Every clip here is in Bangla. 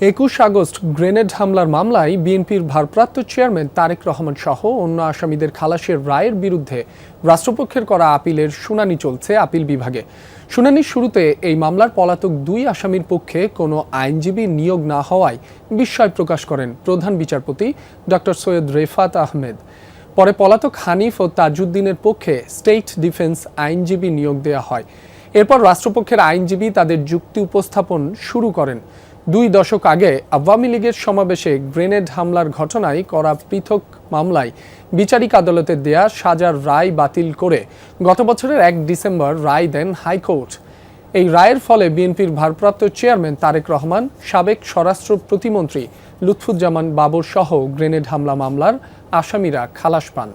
একুশ আগস্ট গ্রেনেড হামলার মামলায় বিএনপির ভারপ্রাপ্ত চেয়ারম্যান তারেক রহমান সহ অন্য আসামিদের খালাসের রায়ের বিরুদ্ধে রাষ্ট্রপক্ষের করা আপিলের শুনানি চলছে আপিল বিভাগে। শুনানির শুরুতে এই মামলার পলাতক দুই আসামির পক্ষে কোনো আইনজীবী নিয়োগ না হওয়ায় বিস্ময় প্রকাশ করেন প্রধান বিচারপতি ডক্টর সৈয়দ রেফাত আহমেদ। পরে পলাতক হানিফ ও তাজউদ্দিনের পক্ষে স্টেট ডিফেন্স আইনজীবী নিয়োগ দেওয়া হয়। এরপর রাষ্ট্রপক্ষের আইনজীবী তাদের যুক্তি উপস্থাপন শুরু করেন। দুই দশক আগে আওয়ামী লীগের সমাবেশে গ্রেনেড হামলার ঘটনায় করা পৃথক মামলায় বিচারিক আদালতে দেয়া সাজার রায় বাতিল করে গত বছরের এক ডিসেম্বর রায় দেন হাইকোর্ট। এই রায়ের ফলে বিএনপির ভারপ্রাপ্ত চেয়ারম্যান তারেক রহমান, সাবেক স্বরাষ্ট্র প্রতিমন্ত্রী লুৎফুজ্জামান বাবর সহ গ্রেনেড হামলা মামলার আসামিরা খালাস পান।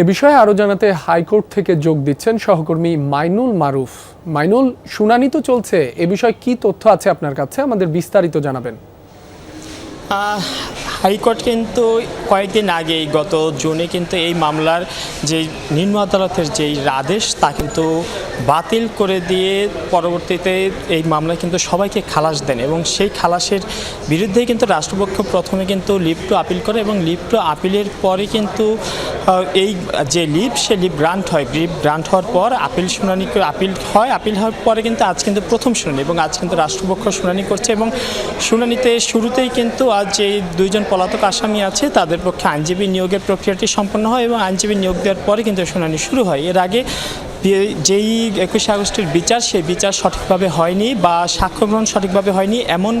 এ বিষয়ে আরও জানাতে হাইকোর্ট থেকে যোগ দিচ্ছেন সহকর্মী মাইনুল মারুফ। মাইনুল, শুনানি তো চলছে। এ বিষয়ে কি তথ্য আছে আপনার কাছে? আমাদের বিস্তারিত জানাবেন। হাইকোর্ট কিন্তু কয়েকদিন আগেই গত জুনে কিন্তু এই মামলার যে নিম্ন আদালতের যেই আদেশ, তা কিন্তু বাতিল করে দিয়ে পরবর্তীতে এই মামলায় কিন্তু সবাইকে খালাস দেন এবং সেই খালাসের বিরুদ্ধে কিন্তু রাষ্ট্রপক্ষ প্রথমে কিন্তু লিভ টু আপিল করে এবং লিভ টু আপিলের পরে কিন্তু এই যে লিভ সে লিভ গ্রান্ট হয়। লিভ গ্রান্ট হওয়ার পর আপিল শুনানি আপিল হয়। আপিল হওয়ার পরে কিন্তু আজ কিন্তু প্রথম শুনানি এবং আজ কিন্তু রাষ্ট্রপক্ষ শুনানি করছে এবং শুনানিতে শুরুতেই কিন্তু আজ যে দুইজন পলাতক আসামি আছে, তাদের পক্ষে আইনজীবী নিয়োগের প্রক্রিয়াটি সম্পন্ন হয় এবং আইনজীবী নিয়োগ দেওয়ার পরে কিন্তু শুনানি শুরু হয়। এর আগে যেই একুশে আগস্টের বিচার, সেই বিচার সঠিকভাবে হয়নি বা সাক্ষ্য গ্রহণ সঠিকভাবে হয়নি এমন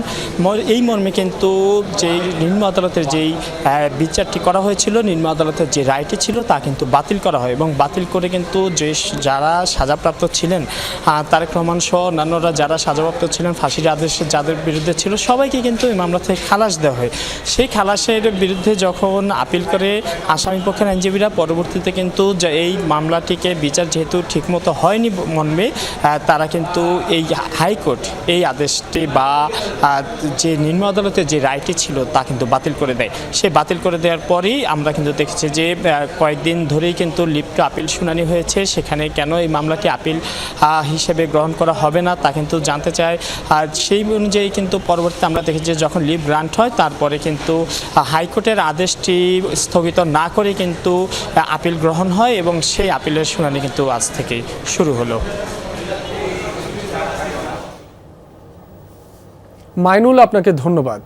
এই মর্মে কিন্তু যে নিম্ন আদালতের যেই বিচারটি করা হয়েছিল, নিম্ন আদালতের যে রায়টি ছিল তা কিন্তু বাতিল করা হয় এবং বাতিল করে কিন্তু যে যারা সাজাপ্রাপ্ত ছিলেন তারেক রহমান সহ অন্যান্যরা যারা সাজাপ্রাপ্ত ছিলেন, ফাঁসির আদেশ যাদের বিরুদ্ধে ছিল, সবাইকে কিন্তু এই মামলা থেকে খালাস দেওয়া হয়। সেই খালাসের বিরুদ্ধে যখন আপিল করে আসামি পক্ষের আইনজীবীরা পরবর্তীতে কিন্তু এই মামলাটিকে বিচার যেহেতু ঠিকমতো হয়নি মর্মে তারা কিন্তু এই হাইকোর্ট এই আদেশটি বা যে নিম্ন আদালতের যে রায়টি ছিল তা কিন্তু বাতিল করে দেয়। সে বাতিল করে দেওয়ার পরেই আমরা কিন্তু দেখেছি যে কয়েকদিন ধরেই কিন্তু লিপ্ট আপিল শুনানি হয়েছে। সেখানে কেন এই মামলাটি আপিল হিসেবে গ্রহণ করা হবে না তা কিন্তু জানতে চায়। আর সেই অনুযায়ী কিন্তু পরবর্তীতে আমরা দেখেছি যে যখন লিভ গ্রান্ট হয়, তারপরে কিন্তু হাইকোর্টের আদেশটি স্থগিত না করে কিন্তু আপিল গ্রহণ হয় এবং সেই আপিলের শুনানি কিন্তু আজ থেকে শুরু হলো। মাইনুল আপনাকে ধন্যবাদ।